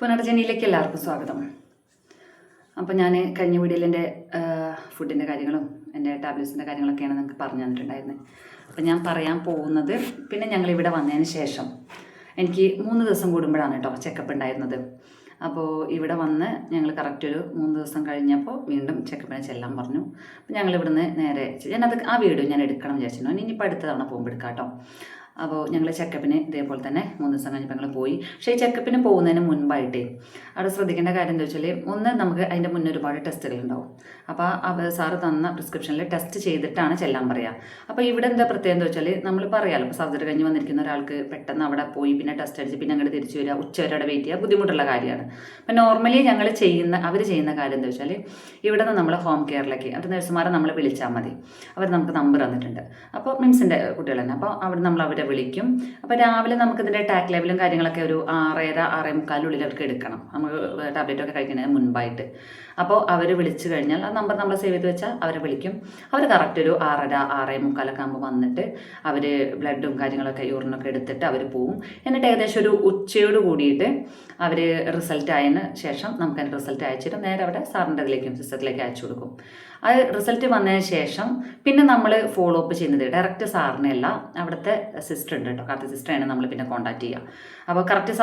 പുനർജനിയിലേക്ക് എല്ലാവർക്കും സ്വാഗതം. അപ്പോൾ ഞാൻ കഴിഞ്ഞ വീഡിയോയിൽ എന്റെ ഫുഡിന്റെ കാര്യങ്ങളും എന്റെ ടാബ്ലറ്റ്സിന്റെ കാര്യങ്ങളൊക്കെയാണ് നിങ്ങൾക്ക് പറഞ്ഞു തന്നിട്ടുണ്ടായിരുന്നത് അപ്പോൾ ഞാൻ പറയാൻ പോകുന്നത് പിന്നെ ഞങ്ങൾ ഇവിടെ വന്നതിന് ശേഷം. എനിക്ക് മൂന്ന് ദിവസം കൂടുമ്പോഴാണ് കേട്ടോ ചെക്കപ്പ് ഉണ്ടായിരുന്നത്. അപ്പോൾ ഇവിടെ വന്ന് ഞങ്ങൾ കറക്റ്റ് ഒരു മൂന്ന് ദിവസം കഴിഞ്ഞപ്പോൾ വീണ്ടും ചെക്കപ്പിനെ ചെല്ലാൻ പറഞ്ഞു. അപ്പോൾ ഞങ്ങൾ ഇവിടുന്ന് നേരെ ഞാനത് ആ വീഡിയോ ഞാൻ എടുക്കണം വിചാരിച്ചിരുന്നു. ഇനിയിപ്പോൾ അടുത്ത തവണ പോകുമ്പോൾ എടുക്കാം കേട്ടോ. അപ്പോൾ ഞങ്ങൾ ചെക്കപ്പിന് ഇതേപോലെ തന്നെ മൂന്ന് ദിവസം കഴിഞ്ഞപ്പോൾ ഞങ്ങൾ പോയി. പക്ഷേ ഈ ചെക്കപ്പിന് പോകുന്നതിന് മുൻപായിട്ടേ അവിടെ ശ്രദ്ധിക്കേണ്ട കാര്യം എന്താ വെച്ചാൽ ഒന്ന് നമുക്ക് അതിന്റെ മുന്നേ ഒരുപാട് ടെസ്റ്റുകൾ ഉണ്ടാവും. അപ്പോൾ അവർ സാറ് തന്ന പ്രിസ്ക്രിപ്ഷനിൽ ടെസ്റ്റ് ചെയ്തിട്ടാണ് ചെല്ലാൻ പറയുക അപ്പോൾ ഇവിടെ എന്താ പ്രത്യേകം എന്താ വെച്ചാൽ നമ്മൾ പറയാമല്ലോ ഇപ്പോൾ സർജറി കഴിഞ്ഞ് വന്നിരിക്കുന്ന ഒരാൾക്ക് പെട്ടെന്ന് അവിടെ പോയി പിന്നെ ടെസ്റ്റ് അടിച്ച് പിന്നെ അങ്ങോട്ട് തിരിച്ചു വരിക ഉച്ച വരെ അവിടെ വെയിറ്റ് ചെയ്യുക ബുദ്ധിമുട്ടുള്ള കാര്യമാണ്. അപ്പോൾ നോർമലി ഞങ്ങൾ ചെയ്യുന്ന അവർ ചെയ്യുന്ന കാര്യം എന്താ വെച്ചാൽ ഇവിടെ നിന്ന് നമ്മൾ ഹോം കെയറിലേക്ക് അത് നഴ്സുമാരെ നമ്മൾ വിളിച്ചാൽ മതി. അവർ നമുക്ക് നമ്പർ തന്നിട്ടുണ്ട്. അപ്പോൾ മിംസിന്റെ കുട്ടികൾ തന്നെ അപ്പോൾ അവിടെ നമ്മൾ അവരെ വിളിക്കും. അപ്പോൾ രാവിലെ നമുക്ക് ഇതിന്റെ ടാക്ക് ലെവലും കാര്യങ്ങളൊക്കെ ഒരു ആറര ആറേ മുക്കാലിനുള്ളിൽ അവർക്ക് എടുക്കണം. നമുക്ക് ടാബ്ലറ്റ് ഒക്കെ കഴിക്കുന്നതിന് മുൻപായിട്ട്. അപ്പോൾ അവർ വിളിച്ചു കഴിഞ്ഞാൽ ആ നമ്പർ നമ്മൾ സേവ് ചെയ്ത് വെച്ചാൽ അവരെ വിളിക്കും. അവർ കറക്റ്റ് ഒരു ആറര ആറേ മുക്കാലൊക്കെ ആകുമ്പോൾ വന്നിട്ട് അവർ ബ്ലഡും കാര്യങ്ങളൊക്കെ യൂറിനൊക്കെ എടുത്തിട്ട് അവർ പോവും. എന്നിട്ട് ഏകദേശം ഒരു ഉച്ചയോട് കൂടിയിട്ട് അവർ റിസൾട്ട് ആയതിന് ശേഷം നമുക്ക് അതിന്റെ റിസൾട്ട് അയച്ചിട്ട് നേരെ അവിടെ സാറിന്റെ ഇതിലേക്കും സിസ്റ്റത്തിലേക്ക് അയച്ചു കൊടുക്കും. അത് റിസൾട്ട് വന്നതിന് ശേഷം പിന്നെ നമ്മൾ ഫോളോ അപ്പ് ചെയ്യുന്നത് ഡയറക്റ്റ് സാറിനെ അല്ല അവിടുത്തെ സിസ്റ്റർ ഉണ്ട് കേട്ടോ. കറക്റ്റ് സിസ്റ്ററാണ് നമ്മൾ പിന്നെ കോൺടാക്ട് ചെയ്യുക. അപ്പോൾ കറക്റ്റ്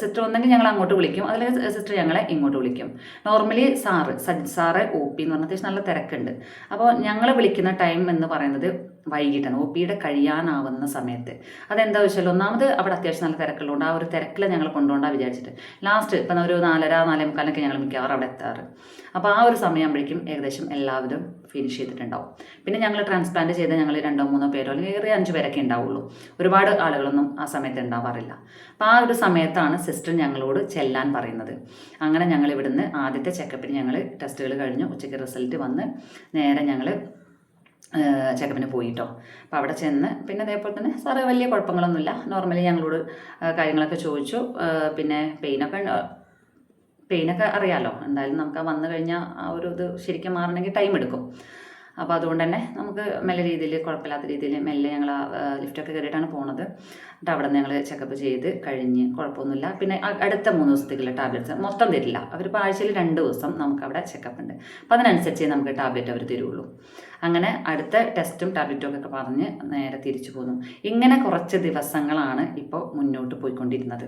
സിസ്റ്റർ വന്നെങ്കിൽ ഞങ്ങൾ അങ്ങോട്ട് വിളിക്കും. അല്ലെങ്കിൽ സിസ്റ്റർ ഞങ്ങളെ ഇങ്ങോട്ട് വിളിക്കും. Normally sir Sajith sir O P എന്ന് പറഞ്ഞാൽ നല്ല തിരക്കുണ്ട്. അപ്പോൾ ഞങ്ങൾ വിളിക്കുന്ന ടൈം എന്ന് പറയുന്നത് വൈകിട്ടാണ്. ഒ പിയുടെ കഴിയാനാവുന്ന സമയത്ത്. അതെന്താ വെച്ചാൽ ഒന്നാമത് അവിടെ അത്യാവശ്യം നല്ല തിരക്കുള്ളതുകൊണ്ട് ആ ഒരു തിരക്കിൽ ഞങ്ങൾ കൊണ്ടുപോകാൻ വിചാരിച്ചിട്ട്. ലാസ്റ്റ് ഇപ്പം ഒരു നാലര നാലേ മുക്കാലൊക്കെ ഞങ്ങൾ മിക്കവാറും അവിടെ എത്താറ്. അപ്പോൾ ആ ഒരു സമയമാകുമ്പോഴേക്കും ഏകദേശം എല്ലാവരും ഫിനിഷ് ചെയ്തിട്ടുണ്ടാവും. പിന്നെ ഞങ്ങൾ ട്രാൻസ്പ്ലാന്റ് ചെയ്ത് ഞങ്ങൾ രണ്ടോ മൂന്നോ പേരോ അല്ലെങ്കിൽ ഏറെ അഞ്ച് പേരൊക്കെ ഉണ്ടാവുള്ളൂ. ഒരുപാട് ആളുകളൊന്നും ആ സമയത്ത് ഉണ്ടാവാറില്ല. അപ്പോൾ ആ ഒരു സമയത്താണ് സിസ്റ്റർ ഞങ്ങളോട് ചെല്ലാൻ പറയുന്നത്. അങ്ങനെ ഞങ്ങൾ ഇവിടുന്ന് ആദ്യത്തെ ചെക്കപ്പിന് ഞങ്ങൾ ടെസ്റ്റുകൾ കഴിഞ്ഞു. ഉച്ചയ്ക്ക് റിസൾട്ട് വന്ന് നേരെ ഞങ്ങൾ ചെക്കപ്പിന് പോയിട്ടോ. അപ്പോൾ അവിടെ ചെന്ന് പിന്നെ അതേപോലെ തന്നെ സാറ് വലിയ കുഴപ്പങ്ങളൊന്നുമില്ല. നോർമലി ഞങ്ങളോട് കാര്യങ്ങളൊക്കെ ചോദിച്ചു. പിന്നെ പെയിനൊക്കെ പെയിനൊക്കെ അറിയാമല്ലോ എന്തായാലും നമുക്ക് ആ വന്നു കഴിഞ്ഞാൽ ആ ഒരു ഇത് ശരിക്കും മാറണമെങ്കിൽ ടൈം എടുക്കും. അപ്പോൾ അതുകൊണ്ട് തന്നെ നമുക്ക് മെല്ലെ രീതിയിൽ കുഴപ്പമില്ലാത്ത രീതിയിൽ മെല്ലെ ഞങ്ങൾ ലിഫ്റ്റൊക്കെ കയറിയിട്ടാണ് പോണത്. എന്നിട്ട് അവിടെ നിന്ന് ഞങ്ങൾ ചെക്കപ്പ് ചെയ്ത് കഴിഞ്ഞ് കുഴപ്പമൊന്നുമില്ല. പിന്നെ അടുത്ത മൂന്ന് ദിവസത്തേക്കുള്ള ടാബ്ലറ്റ്സ് മൊത്തം തരില്ല. അവരിപ്പോൾ ആഴ്ചയിൽ രണ്ട് ദിവസം നമുക്ക് അവിടെ ചെക്കപ്പ് ഉണ്ട്. അപ്പോൾ അതിനനുസരിച്ച് നമുക്ക് ടാബ്ലറ്റ് അവർ തരുള്ളൂ. അങ്ങനെ അടുത്ത ടെസ്റ്റും ടാബ്ലറ്റും ഒക്കെ പറഞ്ഞ് നേരെ തിരിച്ചു പോന്നു. ഇങ്ങനെ കുറച്ച് ദിവസങ്ങളാണ് ഇപ്പോൾ മുന്നോട്ട് പോയിക്കൊണ്ടിരുന്നത്.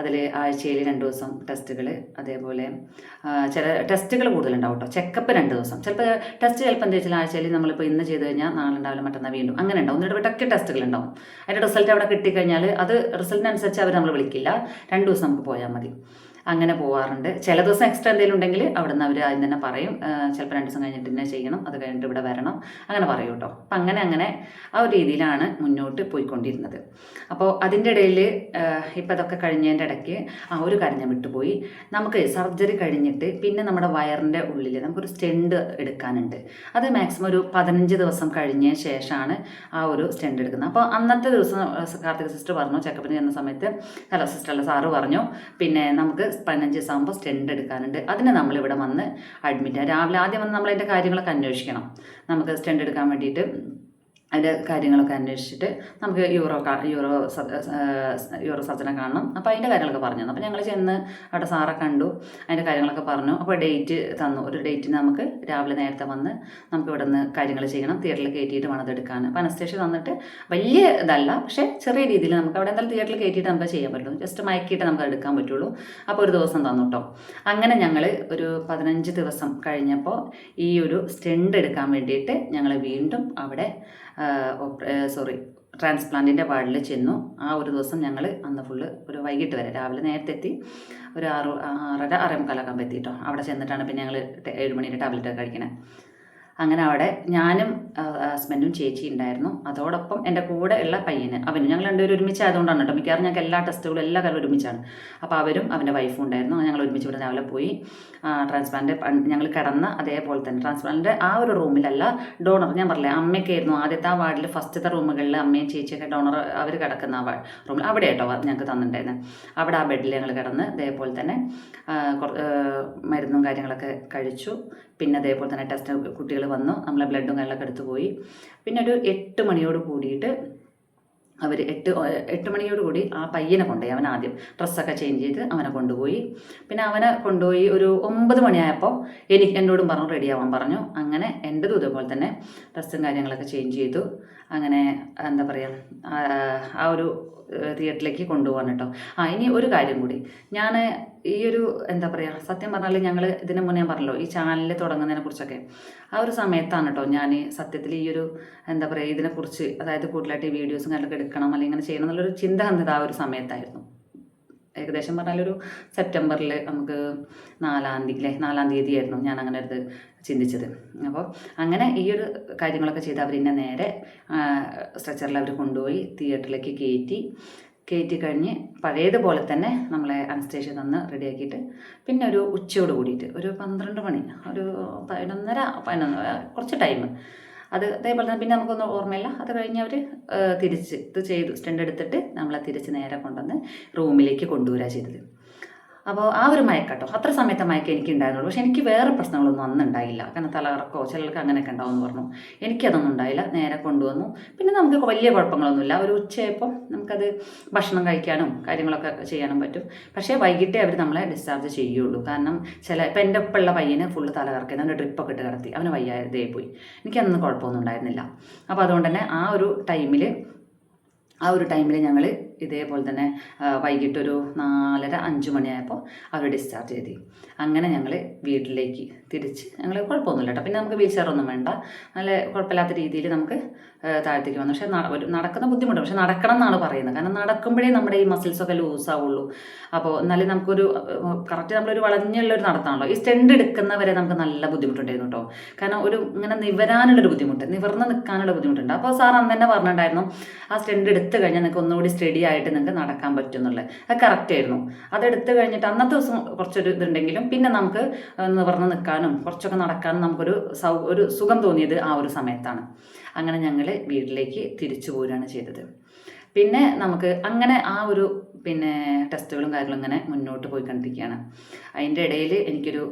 അതിൽ ആഴ്ചയിൽ രണ്ട് ദിവസം ടെസ്റ്റുകൾ അതേപോലെ ചില ടെസ്റ്റുകൾ കൂടുതലുണ്ടാവും കേട്ടോ ചെക്കപ്പ് രണ്ട് ദിവസം. ചിലപ്പോൾ ടെസ്റ്റ് ചിലപ്പോൾ എന്താ വെച്ചാൽ ആഴ്ചയിൽ നമ്മളിപ്പോൾ ഇന്ന് ചെയ്ത് കഴിഞ്ഞാൽ നാളെ ഉണ്ടാവില്ല മറ്റന്നാൾ വീണ്ടും. അങ്ങനെ ഉണ്ടാവും. എന്നിട്ട് ഇടയ്ക്ക് ടെസ്റ്റുകൾ ഉണ്ടാവും അതിന്റെ റിസൾട്ട് അവിടെ കിട്ടിക്കഴിഞ്ഞാൽ അത് റിസൾട്ടിനനുസരിച്ച് അവർ നമ്മൾ വിളിക്കില്ല. രണ്ട് ദിവസം നമുക്ക് പോയാൽ മതി. അങ്ങനെ പോവാറുണ്ട്. ചില ദിവസം എക്സ്ട്രാ എന്തെങ്കിലും ഉണ്ടെങ്കിൽ അവിടെ നിന്ന് അവർ ആദ്യം തന്നെ പറയും ചിലപ്പോൾ രണ്ട് ദിവസം കഴിഞ്ഞിട്ട് തന്നെ ചെയ്യണം അത് കഴിഞ്ഞിട്ട് ഇവിടെ വരണം. അങ്ങനെ പറയും കേട്ടോ. അപ്പം അങ്ങനെ അങ്ങനെ ആ ഒരു രീതിയിലാണ് മുന്നോട്ട് പോയിക്കൊണ്ടിരുന്നത്. അപ്പോൾ അതിന്റെ ഇടയിൽ ഇപ്പം അതൊക്കെ കഴിഞ്ഞതിന്റെ ഇടയ്ക്ക് ആ ഒരു കാര്യം ഞാൻ വിട്ടുപോയി. നമുക്ക് സർജറി കഴിഞ്ഞിട്ട് പിന്നെ നമ്മുടെ വയറിന്റെ ഉള്ളിൽ നമുക്കൊരു സ്റ്റെൻഡ് എടുക്കാനുണ്ട്. അത് മാക്സിമം ഒരു പതിനഞ്ച് ദിവസം കഴിഞ്ഞ ശേഷമാണ് ആ ഒരു സ്റ്റെൻഡ് എടുക്കുന്നത്. അപ്പോൾ അന്നത്തെ ദിവസം കാർത്തിക സിസ്റ്റർ പറഞ്ഞു ചെക്കപ്പിന് ചെന്ന സമയത്ത് ഹലോ സിസ്റ്റർ അല്ല സാറ് പറഞ്ഞു പിന്നെ നമുക്ക് പതിനഞ്ച് ദിവസം ആകുമ്പോൾ സ്റ്റെൻഡ് എടുക്കാനുണ്ട്. അതിന് നമ്മളിവിടെ വന്ന് അഡ്മിറ്റ് രാവിലെ ആദ്യം വന്ന് നമ്മൾ അതിന്റെ കാര്യങ്ങളൊക്കെ അന്വേഷിക്കണം. നമുക്ക് സ്റ്റെൻഡ് എടുക്കാൻ വേണ്ടിയിട്ട് അതിന്റെ കാര്യങ്ങളൊക്കെ അന്വേഷിച്ചിട്ട് നമുക്ക് യൂറോ യൂറോ യൂറോ സർജനെ കാണണം. അപ്പോൾ അതിന്റെ കാര്യങ്ങളൊക്കെ പറഞ്ഞു തന്നു. അപ്പോൾ ഞങ്ങൾ ചെന്ന് അവിടെ സാറെ കണ്ടു. അതിന്റെ കാര്യങ്ങളൊക്കെ പറഞ്ഞു. അപ്പോൾ ഡേറ്റ് തന്നു. ഒരു ഡേറ്റിന് നമുക്ക് രാവിലെ നേരത്തെ വന്ന് നമുക്ക് ഇവിടെ നിന്ന് കാര്യങ്ങൾ ചെയ്യണം. തിയേറ്ററിൽ കയറ്റിയിട്ട് വേണം അതെടുക്കാൻ അപ്പോൾ അനസ്തേഷ്യ തന്നിട്ട് വലിയ ഇതല്ല. പക്ഷേ ചെറിയ രീതിയിൽ നമുക്ക് അവിടെ എന്തായാലും തിയേറ്ററിൽ കയറ്റിയിട്ട് നമുക്ക് ചെയ്യാൻ പറ്റുള്ളൂ. ജസ്റ്റ് മയക്കിയിട്ട് നമുക്ക് എടുക്കാൻ പറ്റുള്ളൂ. അപ്പോൾ ഒരു ദിവസം തന്നു കേട്ടോ അങ്ങനെ ഞങ്ങൾ ഒരു പതിനഞ്ച് ദിവസം കഴിഞ്ഞപ്പോൾ ഈ ഒരു സ്റ്റെൻഡ് എടുക്കാൻ വേണ്ടിയിട്ട് ഞങ്ങൾ വീണ്ടും അവിടെ സോറി ട്രാൻസ്പ്ലാന്റിന്റെ വാർഡിൽ ചെന്നു. ആ ഒരു ദിവസം ഞങ്ങൾ അന്ന് ഫുള്ള് ഒരു വൈകിട്ട് വരെ രാവിലെ നേരത്തെ എത്തി. ഒരു ആറ് ആറര ആറേ മുക്കാലാക്കാൻ പറ്റിയിട്ടോ അവിടെ ചെന്നിട്ടാണ് പിന്നെ ഞങ്ങൾ ഏഴ് മണിയുടെ ടാബ്ലറ്റ് ഒക്കെ കഴിക്കണേ. അങ്ങനെ അവിടെ ഞാനും ഹസ്ബൻഡും ചേച്ചി ഉണ്ടായിരുന്നു. അതോടൊപ്പം എന്റെ കൂടെ ഉള്ള പയ്യന് അവന്. ഞങ്ങൾ രണ്ടുപേരും ഒരുമിച്ച് ആയതുകൊണ്ടാണ് കേട്ടോ. മിക്കവാറും ഞങ്ങൾക്ക് എല്ലാ ടെസ്റ്റുകളും എല്ലാ കാര്യം ഒരുമിച്ചാണ്. അപ്പോൾ അവരും അവന്റെ വൈഫും ഉണ്ടായിരുന്നു. ഞങ്ങൾ ഒരുമിച്ച് ഇവിടെ രാവിലെ പോയി ട്രാൻസ്പ്ലാന്റ് ഞങ്ങൾ കിടന്ന അതേപോലെ തന്നെ. ട്രാൻസ്പ്ലാന്റ് ആ ഒരു റൂമിലല്ല ഡോണർ ഞാൻ പറഞ്ഞില്ലേ അമ്മയ്ക്കായിരുന്നു ആദ്യത്തെ ആ വാർഡിൽ ഫസ്റ്റത്തെ റൂമുകളിൽ അമ്മയും ചേച്ചിയൊക്കെ ഡോണർ അവർ കിടക്കുന്ന ആ റൂമിൽ. അവിടെ കേട്ടോ ഞങ്ങൾക്ക് തന്നിട്ടുണ്ടായിരുന്നത് അവിടെ ആ ബെഡിൽ ഞങ്ങൾ കിടന്ന് അതേപോലെ തന്നെ മരുന്നും കാര്യങ്ങളൊക്കെ കഴിച്ചു. പിന്നെ അതേപോലെ തന്നെ ടെസ്റ്റ് കുട്ടികൾ വന്നു. നമ്മളെ ബ്ലഡും കാര്യങ്ങളൊക്കെ എടുത്തു പോയി. പിന്നെ ഒരു എട്ട് മണിയോട് കൂടിയിട്ട് അവർ എട്ട് എട്ട് മണിയോട് കൂടി ആ പയ്യനെ കൊണ്ടുപോയി. അവൻ ആദ്യം ഡ്രസ്സൊക്കെ ചേഞ്ച് ചെയ്ത് അവനെ കൊണ്ടുപോയി. പിന്നെ അവനെ കൊണ്ടുപോയി ഒരു ഒമ്പത് മണിയായപ്പോൾ എനിക്ക് എന്നോടും പറഞ്ഞു റെഡി ആവാൻ പറഞ്ഞു. അങ്ങനെ എന്റെതും ഇതേപോലെ തന്നെ ഡ്രസ്സും കാര്യങ്ങളൊക്കെ ചേഞ്ച് ചെയ്തു. അങ്ങനെ എന്താ പറയുക ആ ഒരു തിയേറ്ററിലേക്ക് കൊണ്ടുപോകാൻ കേട്ടോ ആ ഇനി ഒരു കാര്യം കൂടി. ഞാൻ ഈ ഒരു എന്താ പറയുക സത്യം പറഞ്ഞാൽ ഞങ്ങൾ ഇതിനു മുന്നേ ഞാൻ പറഞ്ഞല്ലോ ഈ ചാനൽ തുടങ്ങുന്നതിനെ കുറിച്ചൊക്കെ. ആ ഒരു സമയത്താണ് കേട്ടോ ഞാൻ സത്യത്തിൽ ഈ ഒരു എന്താ പറയുക ഇതിനെക്കുറിച്ച് അതായത് കൂടുതലായിട്ട് വീഡിയോസും കാര്യങ്ങളൊക്കെ എടുക്കണം അല്ലെങ്കിൽ ഇങ്ങനെ ചെയ്യണം എന്നുള്ളൊരു ചിന്ത വന്നത് ആ ഒരു സമയത്തായിരുന്നു. ഏകദേശം പറഞ്ഞാലൊരു സെപ്റ്റംബറിൽ നമുക്ക് നാലാം തീയതി അല്ലേ നാലാം തീയതി ആയിരുന്നു ഞാൻ അങ്ങനെ ഒരു ചിന്തിച്ചത്. അപ്പോൾ അങ്ങനെ ഈ ഒരു കാര്യങ്ങളൊക്കെ ചെയ്ത് അവർ എന്നെ നേരെ സ്ട്രെച്ചറിൽ അവർ കൊണ്ടുപോയി തിയേറ്ററിലേക്ക് കയറ്റി കയറ്റി കഴിഞ്ഞ് പഴയതുപോലെ തന്നെ നമ്മളെ അനസ്റ്റേഷ്യ തന്ന് റെഡിയാക്കിയിട്ട് പിന്നെ ഒരു ഉച്ചയോട് കൂടിയിട്ട് ഒരു പന്ത്രണ്ട് മണി ഒരു പതിനൊന്നര പതിനൊന്ന് കുറച്ച് ടൈം അത് അതേപോലെ തന്നെ പിന്നെ നമുക്കൊന്ന് ഓർമ്മയില്ല. അത് കഴിഞ്ഞ് അവർ തിരിച്ച് ഇത് ചെയ്തു. സ്റ്റെൻഡ് എടുത്തിട്ട് നമ്മളെ തിരിച്ച് നേരെ കൊണ്ടുവന്ന് റൂമിലേക്ക് കൊണ്ടുവരിക ചെയ്തത്. അപ്പോൾ ആ ഒരു മയക്കട്ടോ. അത്ര സമയത്തെ മയക്കം എനിക്ക് ഉണ്ടായിരുന്നുള്ളൂ പക്ഷെ എനിക്ക് വേറെ പ്രശ്നങ്ങളൊന്നും അന്ന് ഉണ്ടായില്ല കാരണം തലകറക്കോ ചിലർക്ക് അങ്ങനെയൊക്കെ ഉണ്ടാവുമെന്ന് പറഞ്ഞു. എനിക്കതൊന്നും ഉണ്ടായില്ല. നേരെ കൊണ്ടുവന്നു. പിന്നെ നമുക്ക് വലിയ കുഴപ്പങ്ങളൊന്നുമില്ല. ഒരു ഉച്ചയായപ്പോൾ നമുക്കത് ഭക്ഷണം കഴിക്കാനും കാര്യങ്ങളൊക്കെ ചെയ്യാനും പറ്റും. പക്ഷേ വൈകിട്ടേ അവർ നമ്മളെ ഡിസ്ചാർജ് ചെയ്യുള്ളൂ കാരണം ചില ഇപ്പം എന്റെ ഒപ്പമുള്ള പയ്യന് ഫുള്ള് തലകറക്കി അവന്റെ ഡ്രിപ്പൊക്കെ ഇട്ട് കിടത്തി. അവന് വയ്യാതെ പോയി. എനിക്കന്ന് കുഴപ്പമൊന്നും ഉണ്ടായിരുന്നില്ല. അപ്പോൾ അതുകൊണ്ട് തന്നെ ആ ഒരു ടൈമിൽ ആ ഒരു ടൈമിൽ ഞങ്ങൾ ഇതേപോലെ തന്നെ വൈകിട്ടൊരു നാലര അഞ്ച് മണിയായപ്പോൾ അവർ ഡിസ്ചാർജ് ചെയ്തു. അങ്ങനെ ഞങ്ങൾ വീട്ടിലേക്ക് തിരിച്ച് ഞങ്ങൾ കുഴപ്പമൊന്നുമില്ല കേട്ടോ. പിന്നെ നമുക്ക് വീൽ ചെയറൊന്നും വേണ്ട. നല്ല കുഴപ്പമില്ലാത്ത രീതിയിൽ നമുക്ക് താഴ്ത്തേക്ക് താഴത്തേക്ക് വന്നു. പക്ഷേ നടക്കുന്ന ബുദ്ധിമുട്ട്. പക്ഷേ നടക്കണം എന്നാണ് പറയുന്നത്. കാരണം നടക്കുമ്പോഴേ നമ്മുടെ ഈ മസിൽസൊക്കെ ലൂസ് ആവുള്ളൂ. അപ്പോൾ എന്നാലും നമുക്കൊരു കറക്റ്റ് നമ്മളൊരു വളഞ്ഞുള്ളൊരു നടത്താണല്ലോ. ഈ സ്റ്റെൻഡ് എടുക്കുന്നവരെ നമുക്ക് നല്ല ബുദ്ധിമുട്ടുണ്ടായിരുന്നു കേട്ടോ. കാരണം ഒരു ഇങ്ങനെ നിവരാനുള്ളൊരു ബുദ്ധിമുട്ട്. നിവർന്ന് നിൽക്കാനുള്ള ബുദ്ധിമുട്ടുണ്ട്. അപ്പോൾ സാർ അന്ന് തന്നെ പറഞ്ഞിട്ടുണ്ടായിരുന്നു ആ സ്റ്റെൻഡ് എടുത്തു കഴിഞ്ഞാൽ നിങ്ങൾക്ക് ഒന്നുകൂടി സ്റ്റഡി ആയിട്ട് നിങ്ങൾക്ക് നടക്കാൻ പറ്റും എന്നുള്ളത് അത് കറക്റ്റ് ആയിരുന്നു. അത് എടുത്തു കഴിഞ്ഞിട്ട് അന്നത്തെ ദിവസം കുറച്ചൊരു ഇതുണ്ടെങ്കിലും പിന്നെ നമുക്ക് നിവർന്ന് നിൽക്കാനും കുറച്ചൊക്കെ നടക്കാനും നമുക്കൊരു സൗ ഒരു സുഖം തോന്നിയത് ആ ഒരു സമയത്താണ്. അങ്ങനെ ഞങ്ങൾ വീട്ടിലേക്ക് തിരിച്ചു പോരുകയാണ് ചെയ്തത്. പിന്നെ നമുക്ക് അങ്ങനെ ആ ഒരു പിന്നെ ടെസ്റ്റുകളും കാര്യങ്ങളും ഇങ്ങനെ മുന്നോട്ട് പോയിക്കൊണ്ടിരിക്കുകയാണ്. അതിന്റെ ഇടയിൽ എനിക്കൊരു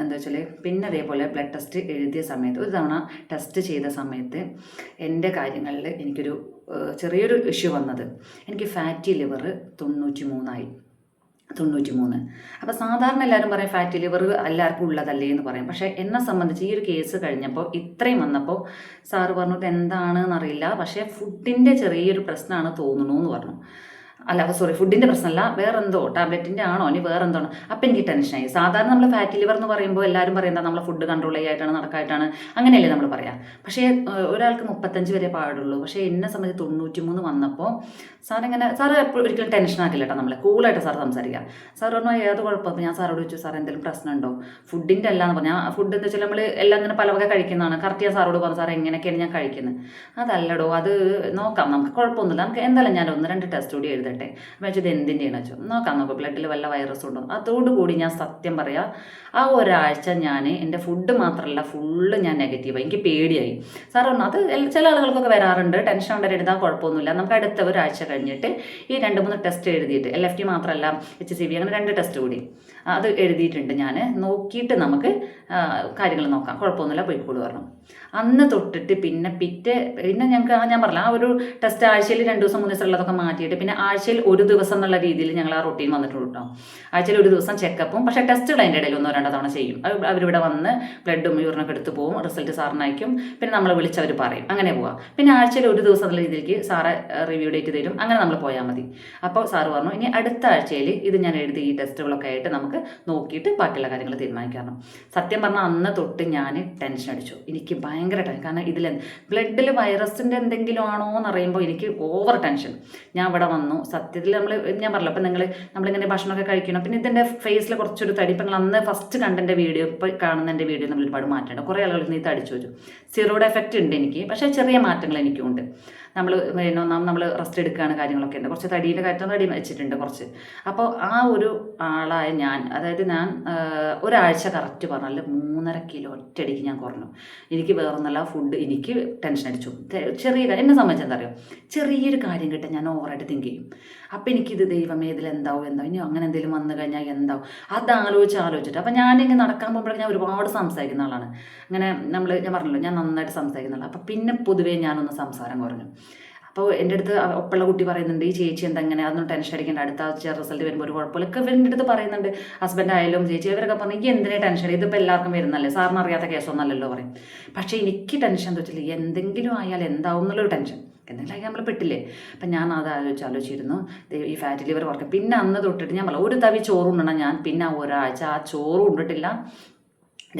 എന്താ വെച്ചാൽ പിന്നെ അതേപോലെ ബ്ലഡ് ടെസ്റ്റ് എഴുതിയ സമയത്ത് ഒരു തവണ ടെസ്റ്റ് ചെയ്ത സമയത്ത് എന്റെ കാര്യങ്ങളിൽ എനിക്കൊരു ചെറിയൊരു ഇഷ്യൂ വന്നത്. എനിക്ക് ഫാറ്റി ലിവർ തൊണ്ണൂറ്റി മൂന്നായി തൊണ്ണൂറ്റി മൂന്ന് അപ്പോൾ സാധാരണ എല്ലാവരും പറയും ഫാറ്റി ലിവർ എല്ലാവർക്കും ഉള്ളതല്ലേ എന്ന് പറയും. പക്ഷേ എന്നെ സംബന്ധിച്ച് ഈ ഒരു കേസ് കഴിഞ്ഞപ്പോൾ ഇത്രയും വന്നപ്പോൾ സാറ് പറഞ്ഞു ഇത് എന്താണെന്ന് അറിയില്ല പക്ഷേ ഫുഡിന്റെ ചെറിയൊരു പ്രശ്നമാണ് തോന്നുന്നു എന്ന് പറഞ്ഞു. അല്ല സോറി ഫുഡിന്റെ പ്രശ്നമല്ല വേറെന്തോ ടാബ്ലറ്റിന്റെ ആണോ ഇനി വേറെന്തോണോ? അപ്പം എനിക്ക് ടെൻഷനായി. സാധാരണ നമ്മൾ ഫാറ്റ് ലിവർ എന്ന് പറയുമ്പോൾ എല്ലാവരും പറയുന്നത് നമ്മൾ ഫുഡ് കൺട്രോൾ ചെയ്യായിട്ടാണ് നടക്കായിട്ടാണ്? അങ്ങനെയല്ലേ നമ്മൾ പറയാം. പക്ഷേ ഒരാൾക്ക് മുപ്പത്തഞ്ച് വരെ പാടുള്ളൂ. പക്ഷേ എന്നെ സംബന്ധിച്ച് തൊണ്ണൂറ്റി മൂന്ന് വന്നപ്പോൾ സാർ ഇങ്ങനെ സാർ ഒരിക്കലും ടെൻഷൻ ആക്കില്ല കേട്ടോ നമ്മളെ. കൂളായിട്ട് സാർ സംസാരിക്കുക സാർ പറഞ്ഞു ഏത് കുഴപ്പം? അപ്പോൾ ഞാൻ സാറോട് ചോദിച്ചു സാർ എന്തെങ്കിലും പ്രശ്നമുണ്ടോ? ഫുഡിന്റെ അല്ല എന്ന് പറഞ്ഞാൽ ഫുഡ് എന്ന് വെച്ചാൽ നമ്മൾ എല്ലാം ഇങ്ങനെ പല വക കഴിക്കുന്നതാണ്. കറക്റ്റ് ഞാൻ സാറോട് പറഞ്ഞു സാർ എങ്ങനെയൊക്കെയാണ് ഞാൻ കഴിക്കുന്നത് അതല്ലടോ അത് നോക്കാം. നമുക്ക് കുഴപ്പമൊന്നുമില്ല. നമുക്ക് എന്തായാലും ഞാൻ ഒന്ന് രണ്ട് ടെസ്റ്റ് കൂടി എഴുതട്ടെ അപ്പോൾ എന്തിന്റെ എന്തിന്റെയാണ് വെച്ചു നോക്കാം നോക്കാം. ബ്ലഡിൽ വല്ല വൈറസ് ഉണ്ടോ? അതോടുകൂടി ഞാൻ സത്യം പറയാം ആ ഒരാഴ്ച ഞാൻ എന്റെ ഫുഡ് മാത്രമല്ല ഫുള്ള് ഞാൻ നെഗറ്റീവായി എനിക്ക് പേടിയായി. സാർ അത് ചില ആളുകൾക്കൊക്കെ വരാറുണ്ട്. ടെൻഷൻ ഉണ്ടെങ്കിൽ എഴുതാൻ കുഴപ്പമൊന്നുമില്ല. നമുക്ക് അടുത്ത ഒരാഴ്ച കഴിഞ്ഞിട്ട് ഈ രണ്ട് മൂന്ന് ടെസ്റ്റ് എഴുതിയിട്ട് എൽ എഫ് ടി മാത്രമല്ല എച്ച് സി ബി അങ്ങനെ രണ്ട് ടെസ്റ്റ് കൂടി. അത് എഴുതിയിട്ടുണ്ട് ഞാൻ നോക്കിയിട്ട് നമുക്ക് കാര്യങ്ങൾ നോക്കാം. കുഴപ്പമൊന്നുമില്ല പോയിക്കോളൂ പറഞ്ഞു. അന്ന് തൊട്ടിട്ട് പിന്നെ പിറ്റേ പിന്നെ ഞങ്ങൾക്ക് ഞാൻ പറഞ്ഞില്ല ആ ഒരു ടെസ്റ്റ് ആഴ്ചയിൽ രണ്ട് ദിവസം മൂന്ന് ദിവസം ഉള്ളതൊക്കെ മാറ്റിയിട്ട് പിന്നെ ആഴ്ചയിൽ ഒരു ദിവസം എന്നുള്ള രീതിയിൽ ഞങ്ങൾ ആ റൊട്ടീൻ വന്നിട്ടുള്ളൂ കേട്ടോ ആഴ്ചയിൽ ഒരു ദിവസം ചെക്കപ്പും പക്ഷേ ടെസ്റ്റുകൾ അതിന്റെ ഇടയിൽ ഒന്നോ രണ്ടോ തവണ ചെയ്യും. അവരിവിടെ വന്ന് ബ്ലഡും യൂറിനൊക്കെ എടുത്ത് പോകും റിസൾട്ട് സാറിനയക്കും പിന്നെ നമ്മളെ വിളിച്ചവർ പറയും. അങ്ങനെ പോവാം. പിന്നെ ആഴ്ചയിൽ ഒരു ദിവസം എന്നുള്ള രീതിയിലേക്ക് സാറെ റിവ്യൂ ഡേറ്റ് തരും. അങ്ങനെ നമ്മൾ പോയാൽ മതി. അപ്പോൾ സാറ് പറഞ്ഞു ഇനി അടുത്ത ആഴ്ചയിൽ ഇത് ഞാൻ എഴുതി ഈ ടെസ്റ്റുകളൊക്കെ ആയിട്ട് നമുക്ക് നോക്കിയിട്ട് ബാക്കിയുള്ള കാര്യങ്ങൾ തീരുമാനിക്കണം സത്യം പറഞ്ഞാൽ അന്ന് തൊട്ട് ഞാൻ ടെൻഷൻ അടിച്ചു. എനിക്ക് ഭയങ്കര ടെൻഷൻ കാരണം ഇതിൽ ബ്ലഡിൽ വൈറസിന്റെ എന്തെങ്കിലും ആണോ എന്ന് അറിയുമ്പോൾ എനിക്ക് ഓവർ ടെൻഷൻ ഞാൻ ഇവിടെ വന്നു. സത്യത്തിൽ നമ്മൾ ഞാൻ പറഞ്ഞല്ലോ അപ്പം നിങ്ങൾ നമ്മളിങ്ങനെ ഭക്ഷണമൊക്കെ കഴിക്കണം. പിന്നെ ഇതിന്റെ ഫേസിൽ കുറച്ചൊരു തടി. ഇപ്പം നിങ്ങൾ അന്ന് ഫസ്റ്റ് കണ്ടന്റെ വീഡിയോ ഇപ്പോൾ കാണുന്ന എന്റെ വീഡിയോ നമ്മൾ ഒരുപാട് മാറ്റമുണ്ട്. കുറേ ആളുകൾ നീ തടിച്ചു വരും സീറോയുടെ എഫക്റ്റ് ഉണ്ട് എനിക്ക്. പക്ഷേ ചെറിയ മാറ്റങ്ങൾ എനിക്കും ഉണ്ട് നമ്മൾ പിന്നെ ഒന്നാം നമ്മൾ റെസ്റ്റ് എടുക്കുകയാണ് കാര്യങ്ങളൊക്കെ ഉണ്ട്. കുറച്ച് തടിയുടെ കയറ്റം തടി വെച്ചിട്ടുണ്ട് കുറച്ച്. അപ്പോൾ ആ ഒരു ആളായ ഞാൻ അതായത് ഞാൻ ഒരാഴ്ച കറക്റ്റ് പറഞ്ഞാൽ മൂന്നര കിലോ ഒറ്റയടിക്ക് ഞാൻ കുറഞ്ഞു. എനിക്ക് വേറൊന്നല്ല ഫുഡ് എനിക്ക് ടെൻഷൻ അടിച്ചു. ചെറിയ എന്നെ സംബന്ധിച്ച് എന്താ ചെറിയൊരു കാര്യം കിട്ടാൻ ഞാൻ ഓവറായിട്ട് തിങ്ക് ചെയ്യും. അപ്പം എനിക്കിത് ദൈവമേ ഇതിൽ എന്താവും എന്താവും? ഇനി അങ്ങനെ എന്തെങ്കിലും വന്നു കഴിഞ്ഞാൽ എന്താവും? അത് ആലോചിച്ച് ആലോചിച്ചിട്ട്. അപ്പം ഞാനിങ്ങനെ നടക്കാൻ പോകുമ്പോഴേക്കും ഞാൻ ഒരുപാട് സംസാരിക്കുന്ന ആളാണ്. അങ്ങനെ നമ്മൾ ഞാൻ പറഞ്ഞല്ലോ ഞാൻ നന്നായിട്ട് സംസാരിക്കുന്ന ആളാണ് അപ്പം പിന്നെ പൊതുവേ ഞാനൊന്ന് സംസാരം കുറഞ്ഞു. അപ്പോൾ എന്റെ അടുത്ത് ഒപ്പുള്ള കുട്ടി പറയുന്നുണ്ട് ഈ ചേച്ചി എന്താ അങ്ങനെ അതൊന്നും ടെൻഷൻ അടിക്കേണ്ട. അടുത്ത ആഴ്ച റിസൾട്ട് വരുമ്പോൾ ഒരു കുഴപ്പമില്ല. ഒക്കെ ഇവരുടെ അടുത്ത് പറയുന്നുണ്ട്. ഹസ്ബൻഡ് ആയാലും ചേച്ചി അവരൊക്കെ പറഞ്ഞു എനിക്ക് എന്തിനാ ടെൻഷൻ ഇതിപ്പോൾ എല്ലാവർക്കും വരുന്നല്ലേ? സാറിന് അറിയാത്ത കേസൊന്നല്ലല്ലോ പറയും. പക്ഷേ എനിക്ക് ടെൻഷൻ എന്താ വെച്ചാൽ എന്തെങ്കിലും ആയാൽ എന്താവും എന്നുള്ളൊരു ടെൻഷൻ എന്തെങ്കിലും നമ്മൾ പെട്ടില്ലേ? അപ്പം ഞാൻ അത് ആലോചിച്ച് ആലോചിച്ചിരുന്നു. ഈ ഫാറ്റ് ലിവർ കുറയ്ക്കും പിന്നെ അന്ന് തൊട്ടിട്ട് ഞാൻ പറഞ്ഞു ഒരു തവി ചോറ് ഉണ്ണണം ഞാൻ. പിന്നെ ഒരാഴ്ച ആ ചോറ് ഉണ്ടിട്ടില്ല.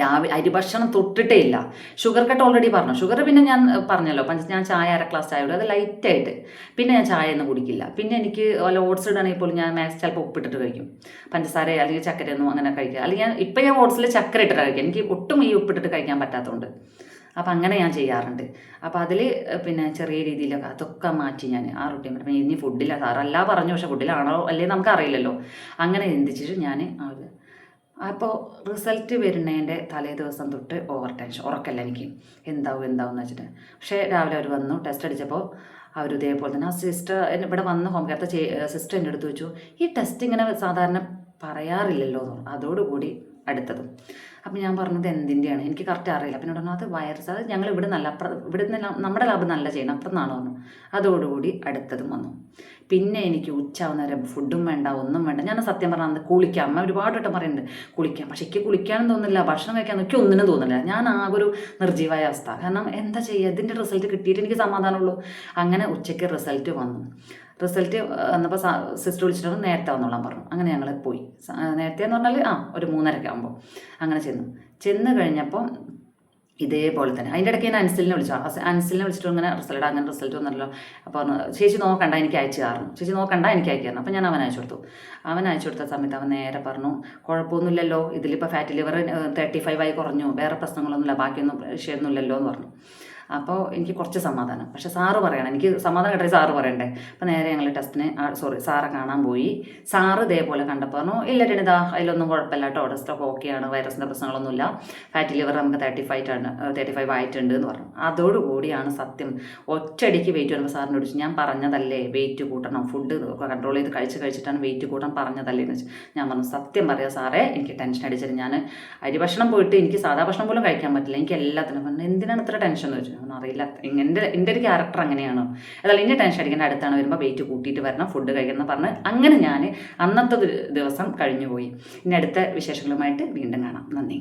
രാവിലെ അരിഭക്ഷണം തൊട്ടിട്ടേ ഇല്ല. ഷുഗർ കട്ട് ഓൾറെഡി പറഞ്ഞു. ഷുഗർ പിന്നെ ഞാൻ പറഞ്ഞല്ലോ. പഞ്ച ഞാൻ ചായ അര ഗ്ലാസ് ചായ ഇടും അത് ലൈറ്റായിട്ട് പിന്നെ ഞാൻ ചായ ഒന്നും കുടിക്കില്ല. പിന്നെ എനിക്ക് വല്ല ഓട്സ് ഇടുകയാണെങ്കിൽ പോലും ഞാൻ മാക്സ് ചിലപ്പോൾ ഉപ്പിട്ടിട്ട് കഴിക്കും. പഞ്ചസാര അല്ലെങ്കിൽ ചക്കരയൊന്നും അങ്ങനെ കഴിക്കുക അല്ലെങ്കിൽ ഞാൻ ഇപ്പം ഞാൻ ഓട്സിൽ ചക്കര ഇട്ടിട്ട് കഴിക്കുക. എനിക്ക് ഒട്ടും ഈ ഉപ്പിട്ടിട്ട് കഴിക്കാൻ പറ്റാത്തതുകൊണ്ട് അപ്പം അങ്ങനെ ഞാൻ ചെയ്യാറുണ്ട്. അപ്പോൾ അതിൽ പിന്നെ ചെറിയ രീതിയിലൊക്കെ അതൊക്കെ മാറ്റി ഞാൻ ആ റൊട്ടീൻ അപ്പം ഇനി ഫുഡില്ല സാറല്ല പറഞ്ഞു. പക്ഷേ ഫുഡിലാണോ അല്ലേ നമുക്ക് അറിയില്ലല്ലോ. അങ്ങനെ ചിന്തിച്ചിട്ട് ഞാൻ അപ്പോൾ റിസൾട്ട് വരുന്നതിന്റെ തലേ ദിവസം തൊട്ട് ഓവർ ടെൻഷൻ ഉറക്കല്ല എനിക്ക്. എന്താവും എന്താവും വെച്ചിട്ട്. പക്ഷേ രാവിലെ അവർ വന്നു ടെസ്റ്റ് അടിച്ചപ്പോൾ അവർ ഇതേപോലെ തന്നെ ആ സിസ്റ്റർ ഇവിടെ വന്ന് ഹോം കെയർത്തെ സിസ്റ്റർ എന്റെ അടുത്ത് വെച്ചു. ഈ ടെസ്റ്റ് ഇങ്ങനെ സാധാരണ പറയാറില്ലല്ലോ അതോടുകൂടി അടുത്തതും. അപ്പം ഞാൻ പറഞ്ഞത് എന്തിന്റെയാണ് എനിക്ക് കറക്റ്റ് അറിയില്ല. പിന്നെ പറഞ്ഞു അത് വൈറസ് അത് ഞങ്ങൾ ഇവിടെ നല്ല അപ്പുറം ഇവിടെ നിന്ന് നമ്മുടെ ലാബ് നല്ല ചെയ്യണം അപ്പുറം നാളെ വന്നു. അതോടുകൂടി അടുത്തതും വന്നു. പിന്നെ എനിക്ക് ഉച്ചാവുന്ന നേരം ഫുഡും വേണ്ട ഒന്നും വേണ്ട. ഞാൻ സത്യം പറഞ്ഞാൽ അന്ന് കുളിക്കാം. അമ്മ ഒരുപാട് വട്ടം പറയുന്നുണ്ട് കുളിക്കാം. പക്ഷേ എനിക്ക് കുളിക്കാനും തോന്നുന്നില്ല ഭക്ഷണം കഴിക്കാൻ എനിക്ക് ഒന്നിനും തോന്നുന്നില്ല. ഞാൻ ആകെ ഒരു നിർജീവായ അവസ്ഥ. കാരണം എന്താ ചെയ്യുക? ഇതിന്റെ റിസൾട്ട് കിട്ടിയിട്ട് എനിക്ക് സമാധാനമുള്ളൂ. അങ്ങനെ ഉച്ചയ്ക്ക് റിസൾട്ട് വന്നു. റിസൾട്ട് വന്നപ്പോൾ സിസ്റ്റർ വിളിച്ചിട്ട് നേരത്തെ വന്നോളാൻ പറഞ്ഞു. അങ്ങനെ ഞങ്ങൾ പോയി. നേരത്തെ എന്ന് പറഞ്ഞാൽ ആ ഒരു മൂന്നരയ്ക്ക് ആകുമ്പോൾ അങ്ങനെ ചെന്നു. ചെന്ന് കഴിഞ്ഞപ്പോൾ ഇതേപോലെ തന്നെ. അതിന്റെ ഇടയ്ക്ക് ഞാൻ അൻസിലിനെ വിളിച്ചു. അൻസിലിനെ വിളിച്ചിട്ട് ഇങ്ങനെ റിസൾട്ട് അങ്ങനെ റിസൾട്ട് വന്നല്ലോ അപ്പോൾ ചേച്ചി നോക്കണ്ട എനിക്ക് അയച്ചു കാരണം ചേച്ചി നോക്കണ്ട എനിക്ക് തരണം. അപ്പോൾ ഞാൻ അവൻ അയച്ചു കൊടുത്തു. അവൻ അയച്ചു കൊടുത്ത സമയത്ത് അവൻ നേരെ പറഞ്ഞു കുഴപ്പമൊന്നുമില്ലല്ലോ. ഇതിലിപ്പോൾ ഫാറ്റ് ലിവർ തേർട്ടി ഫൈവ് ആയി കുറഞ്ഞു. വേറെ പ്രശ്നങ്ങളൊന്നുമില്ല. ബാക്കിയൊന്നും വിഷയമൊന്നുമില്ലല്ലോ എന്ന് പറഞ്ഞു. അപ്പോൾ എനിക്ക് കുറച്ച് സമാധാനം. പക്ഷേ സാറ് പറയണം. എനിക്ക് സമാധാനം കിട്ടിയ സാറ് പറയണ്ടേ? അപ്പോൾ നേരെ ഞങ്ങൾ ടെസ്റ്റിന് സോറി സാറെ കാണാൻ പോയി. സാറ് ഇതേപോലെ കണ്ടപ്പോൾ പറഞ്ഞു ഇല്ല രണിതാ അതിലൊന്നും കുഴപ്പമില്ല കേട്ടോ. ടെസ്റ്റൊക്കെ ഓക്കെയാണ്. വൈറസിന്റെ പ്രശ്നങ്ങളൊന്നുമില്ല. ഫാറ്റി ലിവർ നമുക്ക് തേർട്ടി ഫൈവ് ആണ് തേർട്ടി ഫൈവ് ആയിട്ടുണ്ട് എന്ന് പറഞ്ഞു. അതോടുകൂടിയാണ് സത്യം ഒറ്റയടിക്ക് വെയിറ്റ് വരുമ്പോൾ സാറിനോട് ചോദിച്ചു ഞാൻ പറഞ്ഞതല്ലേ വെയിറ്റ് കൂട്ടണം? ഫുഡ് കൺട്രോൾ ചെയ്ത് കഴിച്ച് കഴിച്ചിട്ടാണ് വെയിറ്റ് കൂട്ടാൻ പറഞ്ഞതല്ലേ? എന്ന് വെച്ചു ഞാൻ പറഞ്ഞു സത്യം പറയാം സാറേ എനിക്ക് ടെൻഷൻ അടിച്ചിട്ട് ഞാൻ അരി ഭക്ഷണം പോയിട്ട് എനിക്ക് സാധാ ഭക്ഷണം പോലും കഴിക്കാൻ പറ്റില്ല. എനിക്ക് എല്ലാത്തിനും. പറഞ്ഞു എന്തിനാണ് ഇത്ര ടെൻഷൻ? എന്ന് വെച്ചു ഞാൻ അറിയില്ല. എന്റെ എന്റെ ഒരു ക്യാരക്ടർ അങ്ങനെയാണ്. അതല്ല ഇനി ടെൻഷൻ അടിക്കേണ്ട. അടുത്താണ് വരുമ്പോൾ വെയിറ്റ് കൂട്ടിയിട്ട് വരണം ഫുഡ് കഴിക്കണം പറഞ്ഞ് അങ്ങനെ ഞാൻ അന്നത്തെ ദിവസം കഴിഞ്ഞു പോയി ഇനി അടുത്ത വിശേഷങ്ങളുമായിട്ട് വീണ്ടും കാണാം. നന്ദി.